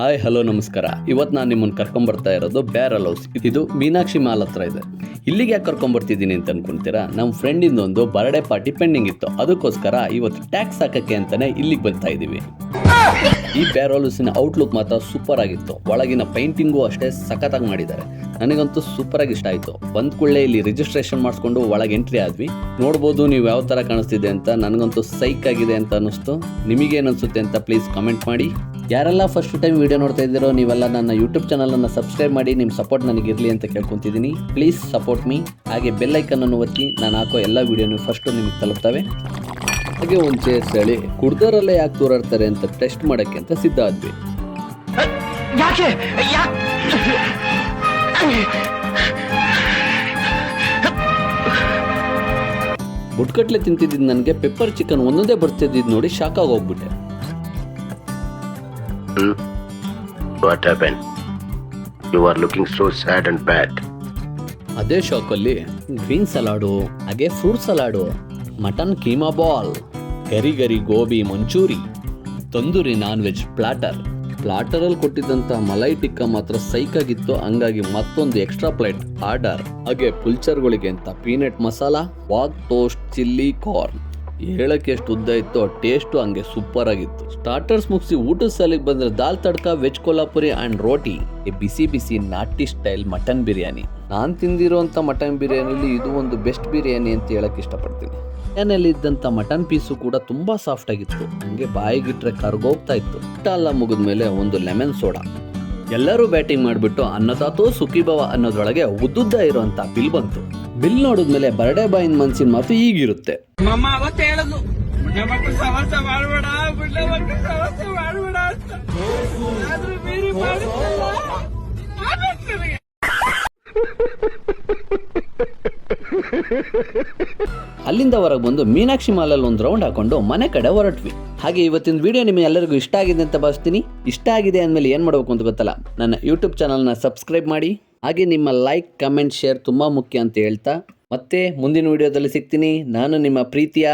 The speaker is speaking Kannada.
ಹಾಯ್, ಹಲೋ, ನಮಸ್ಕಾರ. ಇವತ್ತು ನಾನು ನಿಮ್ಮನ್ನು ಕರ್ಕೊಂಬರ್ತಾ ಇರೋದು ಬ್ಯಾರಲ್ ಹೌಸ್. ಇದು ಮೀನಾಕ್ಷಿ ಮಾಲ್ ಹತ್ರ ಇದೆ. ಇಲ್ಲಿಗೆ ಯಾಕೆ ಕರ್ಕೊಂಬರ್ತಿದ್ದೀನಿ ಅಂತ ಅನ್ಕೊಂತೀರಾ? ನಮ್ಮ ಫ್ರೆಂಡಿಂದ ಒಂದು ಬರ್ಡೇ ಪಾರ್ಟಿ ಪೆಂಡಿಂಗ್ ಇತ್ತು. ಅದಕ್ಕೋಸ್ಕರ ಇವತ್ತು ಟ್ಯಾಕ್ಸ್ ಹಾಕಕ್ಕೆ ಅಂತಾನೆ ಇಲ್ಲಿಗೆ ಬರ್ತಾ ಇದ್ದೀವಿ ಈ ಬ್ಯಾರಲೂಸಿನ ಔಟ್ಲುಕ್ ಮಾತ್ರ ಸೂಪರ್ ಆಗಿತ್ತು. ಒಳಗಿನ ಪೈಂಟಿಂಗು ಅಷ್ಟೇ ಸಖತ್ತಾಗಿ ಮಾಡಿದ್ದಾರೆ. ನನಗಂತೂ ಸೂಪರ್ ಆಗಿ ಇಷ್ಟ ಆಯಿತು. ಬಂದ ಕೂಡಲೇ ಇಲ್ಲಿ ರಿಜಿಸ್ಟ್ರೇಷನ್ ಮಾಡಿಸ್ಕೊಂಡು ಒಳಗೆ ಎಂಟ್ರಿ ಆದ್ವಿ. ನೋಡ್ಬೋದು ನೀವು ಯಾವ ಥರ ಕಾಣಿಸ್ತಿದೆ ಅಂತ. ನನಗಂತೂ ಸೈಕ್ ಆಗಿದೆ ಅಂತ ಅನ್ನಿಸ್ತು. ನಿಮಗೇನು ಅನಿಸುತ್ತೆ ಅಂತ ಪ್ಲೀಸ್ ಕಮೆಂಟ್ ಮಾಡಿ. ಯಾರೆಲ್ಲ ಫಸ್ಟ್ ಟೈಮ್ ವಿಡಿಯೋ ನೋಡ್ತಾ ಇದ್ದೀರೋ ನೀವೆಲ್ಲ ನನ್ನ ಯೂಟ್ಯೂಬ್ ಚಾನಲನ್ನು ಸಬ್ಸ್ಕ್ರೈಬ್ ಮಾಡಿ ನಿಮ್ಮ ಸಪೋರ್ಟ್ ನನಗಿರಲಿ ಅಂತ ಕೇಳ್ಕೊತಿದ್ದೀನಿ. ಪ್ಲೀಸ್ ಸಪೋರ್ಟ್ ಮೀ ಹಾಗೆ ಬೆಲ್ ಐಕನನ್ನು ಒತ್ತಿ ನಾನು ಹಾಕೋ ಎಲ್ಲ ವಿಡಿಯೋನು ಫಸ್ಟು ನಿಮಗೆ ತಲುಪ್ತವೆ. ಹಾಗೆ ಒಂದು ಚೇರ್ಸ್ ಹೇಳಿ ಕುಡ್ದವರಲ್ಲೇ ಯಾಕೆ ತೋರಾಡ್ತಾರೆ ಅಂತ ಟೆಸ್ಟ್ ಮಾಡೋಕ್ಕೆ ಅಂತ ಸಿದ್ಧ ಆದ್ವಿ. ಯಾಕೆ? ಯಾಕೆ ಬುಟ್ಕಟ್ಲೆ ತಿಂತಿದ್ದು ನನಗೆ ಪೆಪ್ಪರ್ ಚಿಕನ್ ಒಂದೊಂದೇ ಬರ್ತಿದ್ದಿದ್ದು ನೋಡಿ ಶಾಕ್ ಆಗೋಗ್ಬಿಟ್ಟೆ What happened? You are looking so sad and bad. ಅದೇ ಶಾಕಲ್ಲಿ ಗ್ರೀನ್ ಸಲಾಡು ಹಾಗೆ fruit salad mutton keema ball ಗರಿ ಗರಿ gobi, manchuri, tandoori non veg platter ಪ್ಲಾಟರಲ್ಲಿ ಕೊಟ್ಟಿದ್ದಂಥ ಮಲೈ ಟಿಕ್ಕ ಮಾತ್ರ ಸೈಕಾಗಿತ್ತು ಹಂಗಾಗಿ ಮತ್ತೊಂದು ಎಕ್ಸ್ಟ್ರಾ ಪ್ಲೇಟ್ ಆರ್ಡರ್ ಹಾಗೆ ಪುಲ್ಚರ್ಗಳಿಗೆ ಅಂತ ಪೀನಟ್ ಮಸಾಲ ವಾಗ್ ಟೋಸ್ಟ್ ಚಿಲ್ಲಿ ಕಾರ್ನ್ ಹೇಳಕ್ಕೆ ಎಷ್ಟು ಉದ್ದ ಇತ್ತು ಟೇಸ್ಟು ಹಂಗೆ ಸೂಪರ್ ಆಗಿತ್ತು. ಸ್ಟಾರ್ಟರ್ಸ್ ಮುಗಿಸಿ ಊಟದ ಸಾಲಿಗೆ ಬಂದ್ರೆ ದಾಲ್ ತಡ್ಕ ವೆಜ್ ಕೊಲ್ಹಾಪುರಿ ಅಂಡ್ ರೋಟಿ ಬಿಸಿ ಬಿಸಿ ನಾಟಿ ಸ್ಟೈಲ್ ಮಟನ್ ಬಿರಿಯಾನಿ. ನಾನ್ ತಿಂದಿರುವಂತ ಮಟನ್ ಬಿರಿಯಾನಿಲಿ ಇದು ಒಂದು ಬೆಸ್ಟ್ ಬಿರಿಯಾನಿ ಅಂತ ಹೇಳಕ್ ಇಷ್ಟಪಡ್ತೀನಿ. ಬಿರಿಯಾನಿಯಲ್ಲಿ ಇದ್ದಂತ ಮಟನ್ ಪೀಸು ಕೂಡ ತುಂಬಾ ಸಾಫ್ಟ್ ಆಗಿತ್ತು. ಹಂಗೆ ಬಾಯಿಗಿಟ್ರೆ ಕರ್ಗೋಗ್ತಾ ಇತ್ತು. ಊಟ ಎಲ್ಲ ಮುಗಿದ್ಮೇಲೆ ಒಂದು ಲೆಮನ್ ಸೋಡಾ ಎಲ್ಲರೂ ಬ್ಯಾಟಿಂಗ್ ಮಾಡಿಬಿಟ್ಟು ಅನ್ನದಾತೋ ಸುಖಿಭವ ಅನ್ನೋದ್ರೊಳಗೆ ಉದ್ದುದ್ದ ಇರುವಂತ ಬಿಲ್ ಬಂತು. ಬಿಲ್ ನೋಡಿದ್ಮೇಲೆ ಬರ್ಡೇ ಬಾಯಿನ ಮನ್ಸಿನ ಮಾತು ಈಗಿರುತ್ತೆ ಬುಡ್ಡ ಮಕ್ಕಳು ಸವಾಸ ಮಾಡ್ಬೇಡ ಅಂತ ಆದ್ರೂ ಮೀರಿ ಮಾಡಿದ್ನಲ್ಲ, ಮಾಡ್ಬೇಕು ನನಗೆ. ಅಲ್ಲಿಂದ ಹೊರಗೆ ಬಂದು ಮೀನಾಕ್ಷಿ ಮಾಲಲ್ಲಿ ಒಂದು ರೌಂಡ್ ಹಾಕೊಂಡು ಮನೆ ಕಡೆ ಹೊರಟ್ವಿ. ಹಾಗೆ ಇವತ್ತಿನ ವಿಡಿಯೋ ನಿಮಗೆ ಎಲ್ಲರಿಗೂ ಇಷ್ಟ ಆಗಿದೆ ಅಂತ ಭಾವಿಸ್ತೀನಿ. ಇಷ್ಟ ಆಗಿದೆ ಅಂದಮೇಲೆ ಏನು ಮಾಡಬೇಕು ಅಂತ ಗೊತ್ತಲ್ಲ? ನನ್ನ ಯೂಟ್ಯೂಬ್ ಚಾನಲ್ನ ಸಬ್ಸ್ಕ್ರೈಬ್ ಮಾಡಿ. ಹಾಗೆ ನಿಮ್ಮ ಲೈಕ್ ಕಮೆಂಟ್ ಶೇರ್ ತುಂಬ ಮುಖ್ಯ ಅಂತ ಹೇಳ್ತಾ. ಮತ್ತೆ ಮುಂದಿನ ವಿಡಿಯೋದಲ್ಲಿ ಸಿಗ್ತೀನಿ. ನಾನು ನಿಮ್ಮ ಪ್ರೀತಿಯ